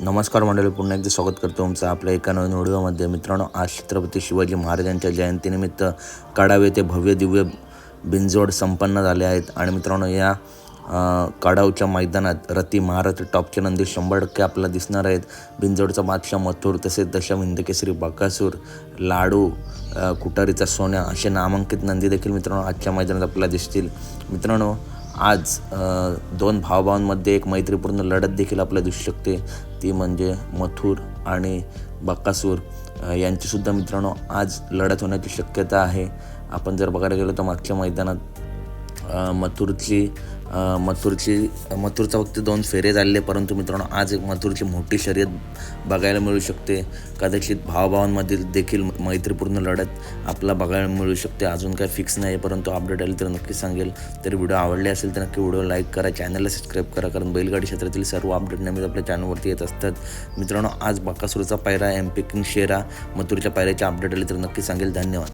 नमस्कार मंडळी पुन्हा एकदा स्वागत करतो तुमचं आपल्या एका नवीन व्हिडिओमध्ये. मित्रांनो आज छत्रपती शिवाजी महाराजांच्या जयंतीनिमित्त काढावे येथे भव्य दिव्य बिंजोड संपन्न झाले आहेत. आणि मित्रांनो या काढावच्या मैदानात रती महाराज टॉपचे नंदी शंभर टक्के आपल्याला दिसणार आहेत. बिंजोडचा बादशाह मथुर तसेच दशम हिंदकेसरी बकासूर लाडू कुटारीचा सोन्या असे नामांकित नंदी देखील मित्रांनो आजच्या मैदानात आपल्याला दिसतील. मित्रांनो आज दोन भावभावांमध्ये एक मैत्रीपूर्ण लढत देखील आपल्याला दिसू शकते. ती म्हणजे मथुर आणि बक्कासूर यांचीसुद्धा मित्रांनो आज लढत होण्याची शक्यता आहे. आपण जर बघायला गेलो तर मागच्या मैदानात मथुरची मथुरची मथुरचा फक्त दोन फेरे झालेले परंतु मित्रांनो आज एक मथुरची मोठी शर्यत बघायला मिळू शकते. कदाचित भावभावांमधील देखील मैत्रीपूर्ण लढत आपला बघायला मिळू शकते. अजून काही फिक्स नाही परंतु अपडेट आली तर नक्की सांगेल. तर व्हिडिओ आवडले असेल तर नक्की व्हिडिओ लाईक करा चॅनलला सबस्क्राईब करा कारण बैलगाडी क्षेत्रातील सर्व अपडेट नेहमीच आपल्या चॅनलवरती येत असतात. मित्रांनो आज बाकासूरचा पायरा एम पी किंग शेरा मथुरच्या पायऱ्याचे अपडेट आले तर नक्की सांगेल. धन्यवाद.